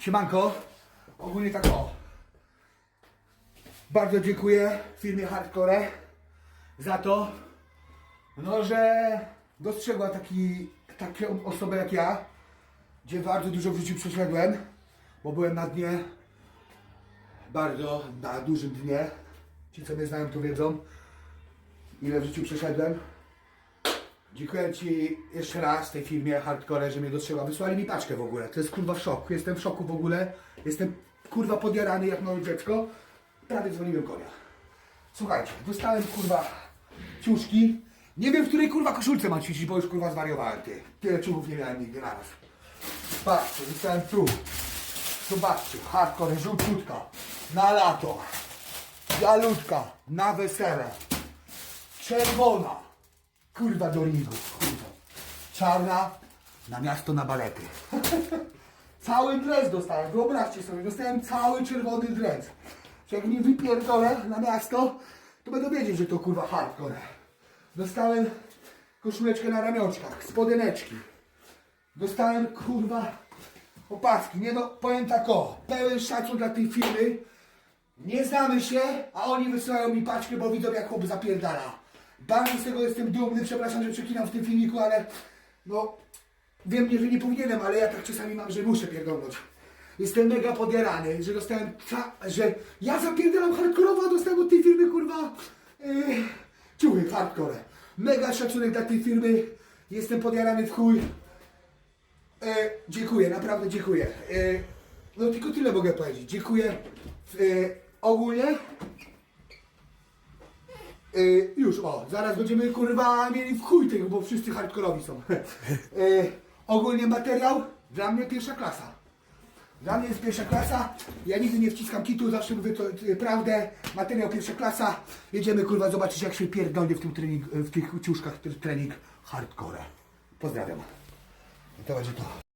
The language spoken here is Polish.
Siemanko, ogólnie tak o. Bardzo dziękuję firmie Hardcore za to, no że dostrzegła taki, taką osobę jak ja, gdzie bardzo dużo w życiu przeszedłem, bo byłem na dnie, bardzo na dużym dnie. Ci co mnie znają to wiedzą, ile w życiu przeszedłem. Dziękuję Ci jeszcze raz tej firmie Hardcore, że mnie dostrzegła. Wysłali mi paczkę w ogóle. To jest kurwa szok. Jestem w szoku w ogóle. Jestem kurwa podjarany jak małe dziecko. Prawie dzwoniłem konia. Słuchajcie, dostałem kurwa ciuszki. Nie wiem w której kurwa koszulce mam ćwiczyć, bo już kurwa zwariowałem ty. Tyle ciuchów nie miałem nigdy naraz. Patrzcie, dostałem tu. Zobaczcie, hardcore, żółciutka. Na lato. Bialutka. Na wesele. Czerwona. Kurwa do ringu. Czarna. Na miasto na balety. cały dres dostałem. Wyobraźcie sobie, dostałem cały czerwony dres. Że jak mi wypierdolę na miasto, to będę wiedzieć, że to kurwa hardcore. Dostałem koszuleczkę na ramionczkach, spodeneczki. Dostałem kurwa opaski. Nie no, powiem tak o, pełen szacun dla tej firmy. Nie znamy się, a oni wysyłają mi paczkę, bo widzą jak chłop zapierdala. Bardzo z tego jestem dumny, przepraszam, że przeklinam w tym filmiku, ale no wiem, że nie powinienem, ale ja tak czasami mam, że muszę pierdolnąć. Jestem mega podjarany, że dostałem, że ja zapierdalam hardkorowo, a dostałem od tej firmy kurwa yy, ciuchy hardcore. Mega szacunek dla tej firmy, jestem podjarany w chuj. E, dziękuję, naprawdę dziękuję. E, no tylko tyle mogę powiedzieć. Dziękuję e, ogólnie. E, już, o, zaraz będziemy kurwa mieli w chuj tych, bo wszyscy hardkorowi są. E, ogólnie materiał dla mnie pierwsza klasa. Dla mnie jest pierwsza klasa. Ja nigdy nie wciskam kitu, zawsze mówię to, e, prawdę. Materiał pierwsza klasa. Jedziemy kurwa zobaczyć jak się pierdolnie w tym trening, w tych ciuszkach trening hardcore. Pozdrawiam. To będzie to.